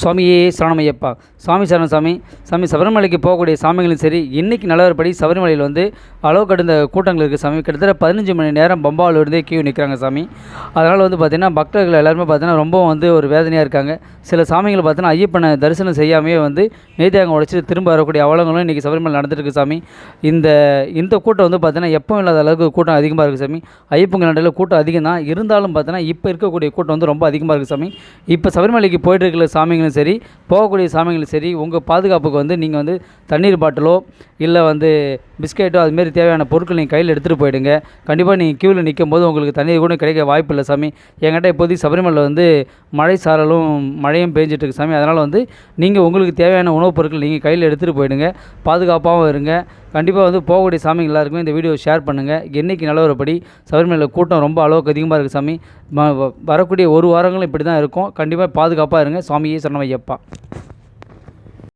சுவாமியே சரணமையப்பா. சாமி சரணம் சாமி சாமி சபரிமலைக்கு போகக்கூடிய சாமிகளும் சரி இன்னைக்கு நிலவரப்படி சபரிமலையில் வந்து அளவு கடந்த கூட்டங்கள் இருக்குது சாமி. கிட்டத்தட்ட பதினஞ்சு மணி நேரம் பம்பாவிலிருந்தே கியூ நிற்கிறாங்க சாமி. அதனால் வந்து பார்த்திங்கன்னா பக்தர்கள் எல்லாருமே பார்த்தீங்கன்னா ரொம்ப வந்து ஒரு வேதனையாக இருக்காங்க. சில சாமிகள் பார்த்தீங்கன்னா ஐயப்பனை தரிசனம் செய்யாமையே வந்து நேத்தியாங்க உடைச்சிட்டு திரும்ப வரக்கூடிய அவலங்களும் இன்றைக்கி சபரிமலை நடந்துருக்கு சாமி. இந்த இந்த கூட்டம் வந்து பார்த்திங்கன்னா எப்பவும் இல்லாத அளவுக்கு கூட்டம் அதிகமாக இருக்குது சாமி. ஐயப்பங்க நடையில் கூட்டம் அதிகம் தான். இருந்தாலும் பார்த்தீங்கன்னா இப்போ இருக்கக்கூடிய கூட்டம் வந்து ரொம்ப அதிகமாக இருக்குது சாமி. இப்போ சபரிமலைக்கு போயிட்டு இருக்கிற சாமிகளும் சரி போகக்கூடிய சாமிங்களும் சரி உங்கள் பாதுகாப்புக்கு வந்து நீங்கள் வந்து தண்ணீர் பாட்டிலோ இல்லை வந்து பிஸ்கெட்டோ அதுமாரி தேவையான பொருட்கள் நீங்கள் கையில் எடுத்துகிட்டு போயிடுங்க. கண்டிப்பாக நீங்கள் க்யூவில் நிற்கும் போது உங்களுக்கு தண்ணீர் கூட கிடைக்க வாய்ப்பு இல்லை சாமி. என்கிட்ட இப்போதைக்கு சபரிமலையில் வந்து மழை சாரலும் மழையும் பேஞ்சிட்டு இருக்கு சாமி. அதனால் வந்து நீங்கள் உங்களுக்கு தேவையான உணவுப் பொருட்கள் நீங்கள் கையில் எடுத்துகிட்டு போயிடுங்க. பாதுகாப்பாகவும் இருங்க. கண்டிப்பாக வந்து போகக்கூடிய சாமிங்க எல்லாருக்குமே இந்த வீடியோ ஷேர் பண்ணுங்கள் என்றைக்கு நிலவரப்படி சபரிமலையில் கூட்டம் ரொம்ப அளவுக்கு அதிகமாக இருக்குது சாமி. வ- வரக்கூடிய ஒரு வாரங்களும் இப்படி தான் இருக்கும். கண்டிப்பாக பாதுகாப்பாக இருங்க. சுவாமியே சரணமையப்பா